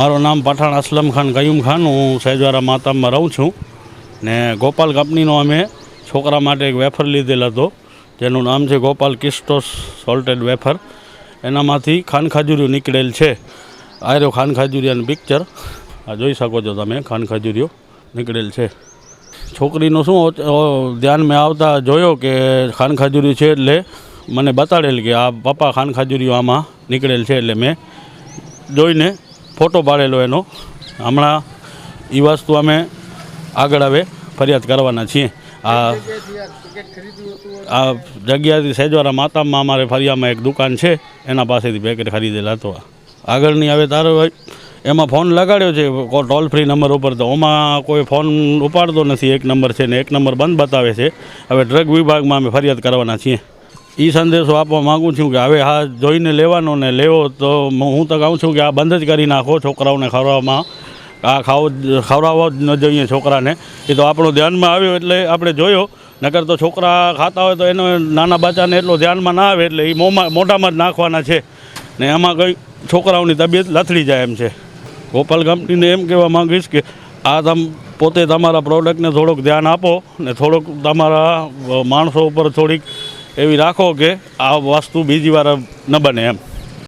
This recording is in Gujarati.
મારું નામ પઠાણ અસલમ ખાન કયુમ ખાન. હું સહેજવારા માતામાં રહું છું ને ગોપાલ કંપનીનો અમે છોકરા માટે એક વેફર લીધેલ હતો. જેનું નામ છે ગોપાલ કિસ્ટોસ સોલ્ટેડ વેફર. એનામાંથી ખાન ખાજુરીઓ નીકળેલ છે. આ રહ્યો ખાન ખાજુરિયાનું પિક્ચર. આ જોઈ શકો છો તમે, ખાન ખાજુરીઓ નીકળેલ છે. છોકરીનું શું ધ્યાન મેં આવતા જોયો કે ખાન ખાજુરી છે એટલે મને બતાડેલ કે આ પપ્પા ખાન ખાજુરીઓ આમાં નીકળેલ છે એટલે મેં જોઈને ફોટો પાડેલો એનો. હમણાં એ વસ્તુ અમે આગળ હવે ફરિયાદ કરવાના છીએ. આ આ જગ્યાથી સેજવારા માતામાં અમારે ફરિયામાં એક દુકાન છે, એના પાસેથી પેકેટ ખરીદેલા હતો આગળની હવે તારો ભાઈ એમાં ફોન લગાડ્યો છે ટોલ ફ્રી નંબર ઉપર તો ઓમાં કોઈ ફોન ઉપાડતો નથી, એક નંબર છે ને એક નંબર બંધ બતાવે છે. હવે ડ્રગ વિભાગમાં અમે ફરિયાદ કરવાના છીએ. એ સંદેશો આપવા માગું છું કે હવે હા જોઈને લેવાનો ને લેવો તો હું તો કહું છું કે આ બંધ જ કરી નાખો છોકરાઓને ખવડાવવામાં. આ ખાવો ખવડાવવા જ ન જોઈએ છોકરાને. એ તો આપણું ધ્યાનમાં આવ્યો એટલે આપણે જોયો. નકર તો છોકરા ખાતા હોય તો એનો નાના બચ્ચાને એટલો ધ્યાનમાં ના આવે એટલે એ મોંમાં મોઢામાં જ નાખવાના છે. ને એમાં કંઈ છોકરાઓની તબિયત લથડી જાય એમ છે. ગોપાલ કંપનીને એમ કહેવા માંગીશ કે આ તમ પોતે તમારા પ્રોડક્ટને થોડુંક ધ્યાન આપો ને થોડુંક તમારા માણસો ઉપર થોડીક એવી રાખો કે આ વસ્તુ બીજી વાર ન બને એમ.